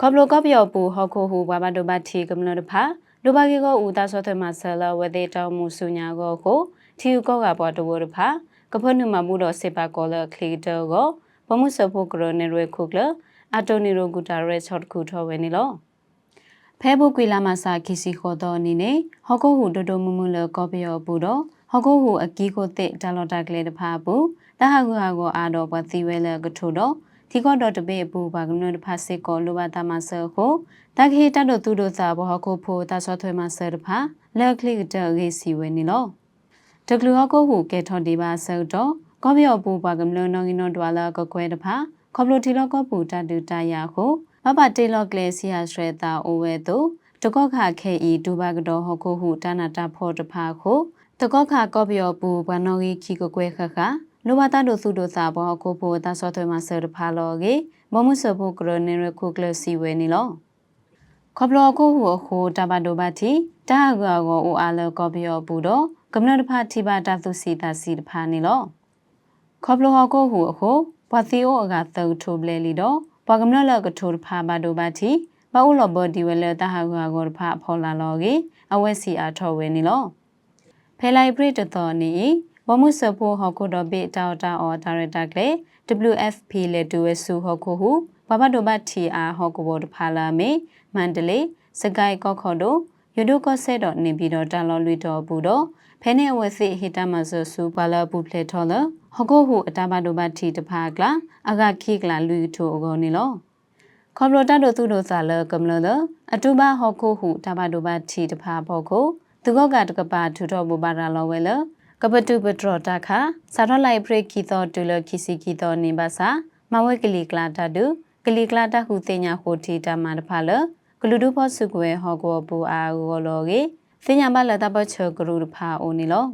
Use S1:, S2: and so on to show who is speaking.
S1: ခေါပလိုကော့ပြော်ပူဟောခိုဟူဘာဘာဒိုဘတ်တီကမ္လတဖာဒိုဘာကေကိုဦးသားစောသမဆလဝဒေတောင်မူဆုညာကိုကိုထီကောကပေါ်တဝရဖာကဖနုမမှုတော့စေပါကောလခလီတောကိုဘမှုစဖို့ကရနေရခုကလအတိုနီရိုဂူတာရဲချော့ခုထောဝဲနေလောဖဲဘုကွေလာမစာခီစီခေါ်တော့အနေနဲ့ဟောကုဟူဒိုဒိုမူမူလကောပယောပူတော့ဟောကုဟူအကီကိုတဲ့ဒါလော်တာကလေးတဖာပူတဟကူဟာကိုအာတော့ပတိဝဲလကထိုတော့ ဒီကောတော့တပေပူပါကနုတဖာစေကောလိုဘာတာမဆကိုတခေတတ်တို့သူတို့စာဘောကိုဖိုတာဆောထွေမဆတဖာလက်ကလစ်တော့ရေးစီဝဲနေလောတကလူဟကိုဟူကဲထော်ဒီပါဆောတော့ကောပြောပူပါကမလနောငင်းတော့ဒွာလာကကွဲတဖာခေါပလိုတီလောကပူတတူတရကိုဘဘတေလောကလေစီယာစရတာအိုဝဲတို့တကောခခဲဤဒူဘာကတော့ဟကိုဟုတာနာတာဖောတဖာကိုတကောခကောပြောပူဘနောဂီခီကိုကွဲခခ လိုဘာတာတို့သူတို့စာဘောကိုဖိုတာဆော့ထွေမှာဆရဖာလောကေမမှုစဖို့ကရနေရခုကလစီဝဲနေလောခေါပလောကိုဟူဟိုတဘဒိုဘတီတာဂါကိုအိုအားလောကောပြောပူတော့ကမ္နတဖာတိဘာတာသူစီတာစီတဖာနေလောခေါပလောကိုဟူအခုဘဝသီအိုအကသုထိုဘလဲလီတော့ဘကမ္နလကထိုဖာဘဒိုဘတီဘအုလဘဒီဝဲလတာဟာဂါကိုဖာဖောလာလောကေအဝဲစီအားထော်ဝဲနေလောဖဲလိုက်ပရိတတော်နေ ဘမှုစဖို့ဟောကိုတော့ဘေတောက်တာအော်ဒါရတာကလေ WFP လေတူဝဲစုဟောကိုဟုဘဘဒိုဘတ်တီအာဟောကိုဘောတဖာလာမေမန္တလေးစကိုက်ကော့ခေါ်တို့ယဒုကော့ဆက်တော့နေပြီးတော့တန်လော်လွီတော်ဘူးတော့ဖဲနေဝဲစီဟီတမဆဆူပါလာပူဖလေထော်လဟောကိုဟုအတာဘဒိုဘတ်တီတဖာကလာအကခိကလာလွီထိုအကောနေလောခေါပလိုတတ်တို့သူတို့စာလကမလဒအတူပါဟောကိုဟုတဘဒိုဘတ်တီတဖာဘောကိုသူကောကတကပါထူတော်ဘူပါရာလောဝဲလ ကပတုပထရတာခစာရလိုက်ပရိကီတော်တူလခီစီကီတော်နေပါစာမဝဲကလီကလာတတုကလီကလာတဟုတင်ညာဟိုတီတာမတဖလကလူဒုဖို့စုကွယ်ဟောကောပူအာဂောလောကေစညာမလတပချေကရူဖာအိုနီလော